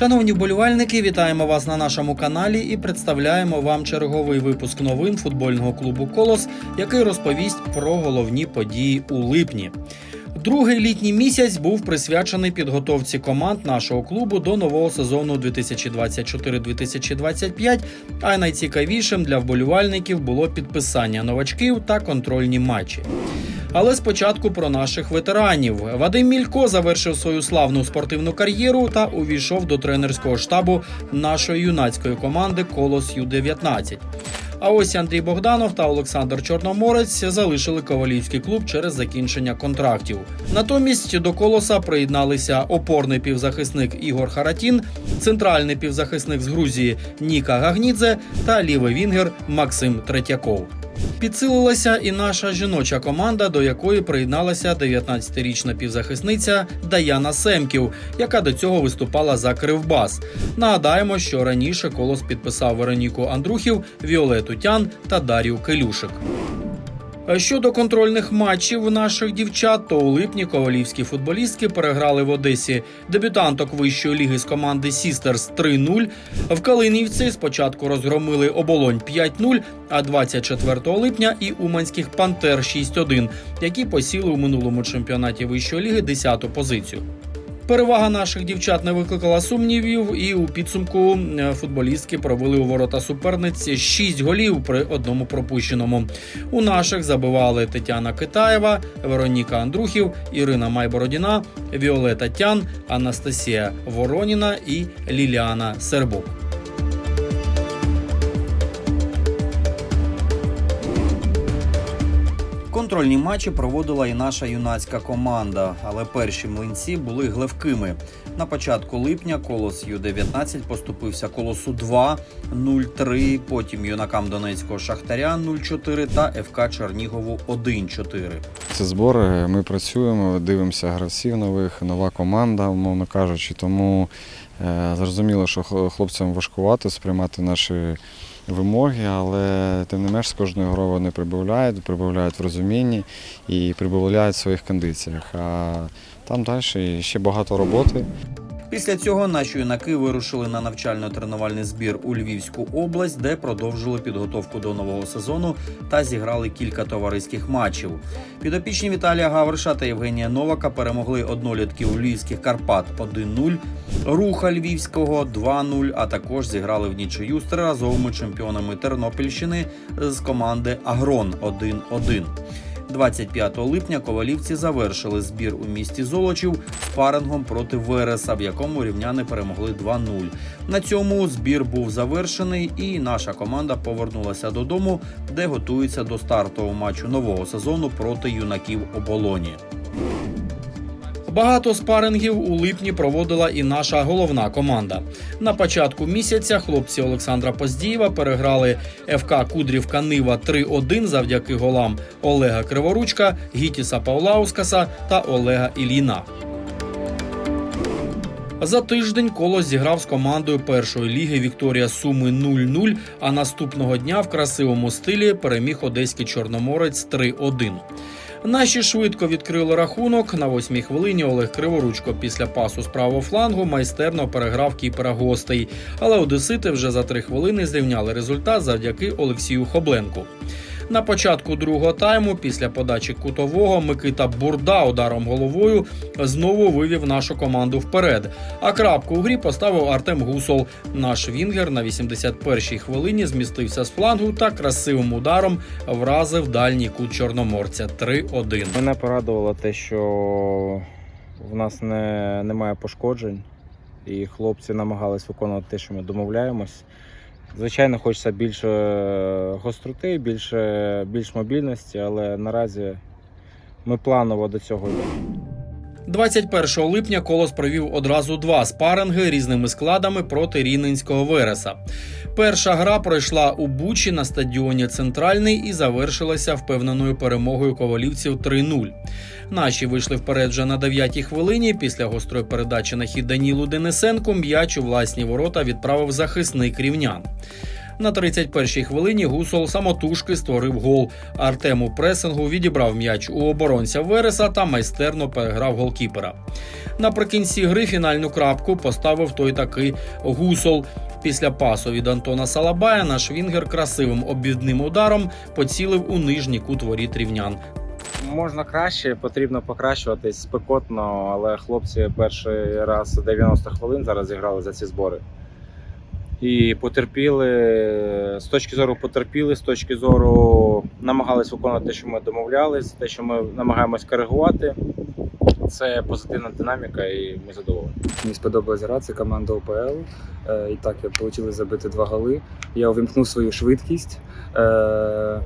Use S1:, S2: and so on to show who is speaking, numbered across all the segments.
S1: Шановні вболівальники, вітаємо вас на нашому каналі і представляємо вам черговий випуск новин футбольного клубу Колос, який розповість про головні події у липні. Другий літній місяць був присвячений підготовці команд нашого клубу до нового сезону 2024-2025, А найцікавішим для вболівальників було підписання новачків та контрольні матчі. Але спочатку про наших ветеранів. Вадим Мілько завершив свою славну спортивну кар'єру та увійшов до тренерського штабу нашої юнацької команди Колос Ю-19. А ось Андрій Богданов та Олександр Чорноморець залишили ковалівський клуб через закінчення контрактів. Натомість до колоса приєдналися опорний півзахисник Ігор Харатін, центральний півзахисник з Грузії Ніка Гагнідзе та лівий вінгер Максим Третьяков. Підсилилася і наша жіноча команда, до якої приєдналася 19-річна півзахисниця Даяна Семків, яка до цього виступала за Кривбас. Нагадаємо, що раніше колос підписав Вероніку Андрухів, Віолету Тян та Дар'ю Келюшик. Щодо контрольних матчів наших дівчат, то у липні ковалівські футболістки переграли в Одесі дебютанток вищої ліги з команди Сістерс 3-0. В Калинівці спочатку розгромили оболонь 5-0, а 24 липня і Уманських Пантер 6-1, які посіли у минулому чемпіонаті вищої ліги 10-ту позицію. Перевага наших дівчат не викликала сумнівів, і у підсумку е, футболістки провели у ворота суперниці 6 голів при одному пропущеному. У наших забивали Тетяна Китаєва, Вероніка Андрухів, Ірина Майбородіна, Віолета Тян, Анастасія Вороніна і Ліліана Сербук. Контрольні матчі проводила і наша юнацька команда, але перші млинці були гливкими. На початку липня колос Ю-19 поступився колосу 2 0-3, потім юнакам Донецького Шахтаря 0-4 та ФК Чернігову 1-4.
S2: Це збори. Ми працюємо, дивимося гравців нових, нова команда, умовно кажучи. Тому е, зрозуміло, що хлопцям важкувато сприймати наші вимоги, але тим не менш з кожною грою вони прибавляють, прибавляють в розумінні і прибавляють в своїх кондиціях. А там далі ще багато роботи.
S1: Після цього наші юнаки вирушили на навчально-тренувальний збір у Львівську область, де продовжили підготовку до нового сезону та зіграли кілька товариських матчів. Підопічні Віталія Гавриша та Євгенія Новака перемогли однолітків Львівських Карпат 1-0, Руха Львівського 2-0, а також зіграли в нічию з триразовими чемпіонами Тернопільщини з команди Агрон 1-1. 25 липня ковалівці завершили збір у місті Золочів спарингом проти Вереса, в якому рівняни перемогли 2-0. На цьому збір був завершений, і наша команда повернулася додому, де готується до стартового матчу нового сезону проти юнаків оболоні. Багато спарингів у липні проводила і наша головна команда. На початку місяця хлопці Олександра Поздієва переграли ФК Кудрівка Нива 3-1 завдяки голам Олега Криворучка, Гітіса Павлаускаса та Олега Іліна. За тиждень колос зіграв з командою першої ліги Вікторія Суми 0-0, а наступного дня в красивому стилі переміг одеський чорноморець 3-1. Наші швидко відкрили рахунок. На восьмій хвилині Олег Криворучко після пасу з правого флангу майстерно переграв кіпера гостей. Але одесити вже за три хвилини зрівняли результат завдяки Олексію Хобленку. На початку другого тайму, після подачі кутового, Микита Бурда ударом головою знову вивів нашу команду вперед. А крапку у грі поставив Артем Гусол. Наш Вінгер на 81-й хвилині змістився з флангу та красивим ударом вразив дальній кут чорноморця 3-1.
S3: Мене порадувало те, що в нас не, немає пошкоджень, і хлопці намагались виконувати те, що ми домовляємось. Звичайно, хочеться більше гостроти, більше, більш мобільності, але наразі ми планово до цього йдемо.
S1: 21 липня колос провів одразу два спаринги різними складами проти рівненського Вереса. Перша гра пройшла у Бучі на стадіоні Центральний і завершилася впевненою перемогою ковалівців 3-0. Наші вийшли вперед вже на 9-й хвилині. Після гострої передачі на хід Данілу Денисенку м'яч у власні ворота відправив захисник рівнян. На 31-й хвилині Гусол самотужки створив гол. Артем у пресингу відібрав м'яч у оборонця Вереса та майстерно переграв голкіпера. Наприкінці гри фінальну крапку поставив той таки Гусол. Після пасу від Антона Салабая наш Вінгер красивим обвідним ударом поцілив у нижній кут воріт рівнян.
S3: Можна краще, потрібно покращуватись спекотно, але хлопці перший раз 90 хвилин зараз зіграли за ці збори. І потерпіли, з точки зору потерпіли, з точки зору намагались виконувати те, що ми домовлялись, те, що ми намагаємось коригувати. Це позитивна динаміка, і ми задоволені.
S4: Мені сподобалась гра, це команда ОПЛ. Е, І так, я вийшло забити два голи. Я увімкнув свою швидкість е, е,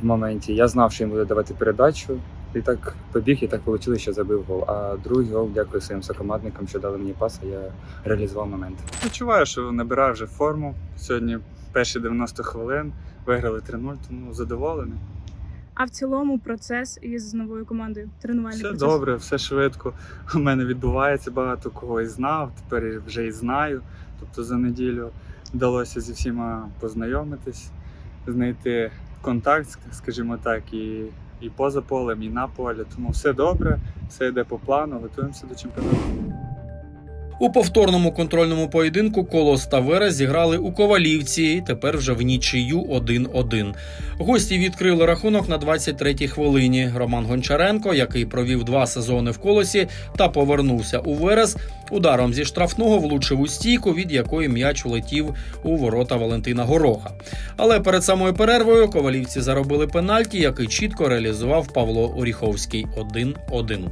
S4: в моменті. Я знав, що їм буде давати передачу. І так побіг, і так вийшло, що забив гол. А другий гол, дякую своїм сокомандникам, що дали мені пас, а я реалізував момент.
S5: Відчуваю, що набираю вже форму. Сьогодні перші 90 хвилин виграли 3-0, тому задоволений.
S6: А в цілому процес із новою командою тренувальний
S5: Все
S6: процес.
S5: добре, все швидко. У мене відбувається багато кого і знав, тепер вже і знаю. Тобто за неділю вдалося зі всіма познайомитись, знайти контакт, скажімо так, і, і поза полем, і на полі. Тому все добре, все йде по плану, готуємося до чемпіонату.
S1: У повторному контрольному поєдинку Колос та Верес зіграли у Ковалівці. і Тепер вже в нічию 1-1. Гості відкрили рахунок на 23-й хвилині. Роман Гончаренко, який провів два сезони в колосі та повернувся у Верес, ударом зі штрафного влучив у стійку, від якої м'яч влетів у ворота Валентина Гороха. Але перед самою перервою ковалівці заробили пенальті, який чітко реалізував Павло Оріховський 1-1.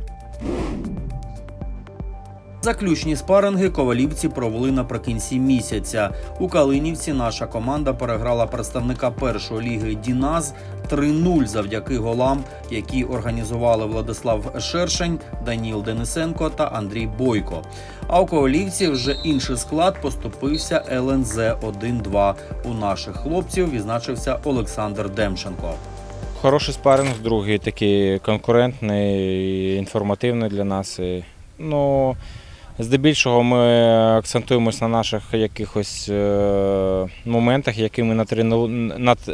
S1: Заключні спаринги ковалівці провели наприкінці місяця. У Калинівці наша команда переграла представника першої ліги Діназ 3-0 завдяки голам, які організували Владислав Шершень, Даніл Денисенко та Андрій Бойко. А у ковалівці вже інший склад поступився ЛНЗ 1-2. У наших хлопців відзначився Олександр Демченко.
S3: Хороший спаринг, другий такий конкурентний, інформативний для нас. Ну, здебільшого ми акцентуємось на наших якихось е, моментах, які ми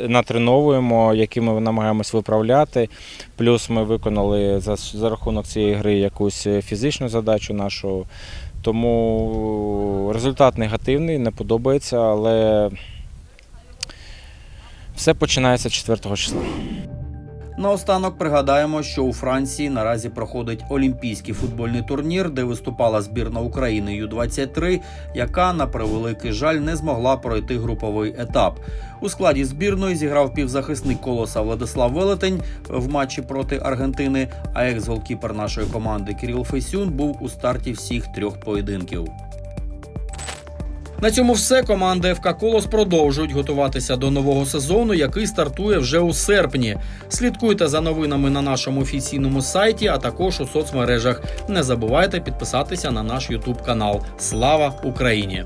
S3: натреновуємо, які ми намагаємось виправляти. Плюс ми виконали за, за рахунок цієї гри якусь фізичну задачу нашу. Тому результат негативний, не подобається, але все починається 4 числа.
S1: Наостанок пригадаємо, що у Франції наразі проходить олімпійський футбольний турнір, де виступала збірна України Ю-23, яка на превеликий жаль не змогла пройти груповий етап. У складі збірної зіграв півзахисник колоса Владислав Велетень в матчі проти Аргентини. А екс-голкіпер нашої команди Кирил Фесюн був у старті всіх трьох поєдинків. На цьому все команди ФК Колос продовжують готуватися до нового сезону, який стартує вже у серпні. Слідкуйте за новинами на нашому офіційному сайті, а також у соцмережах. Не забувайте підписатися на наш Ютуб канал. Слава Україні!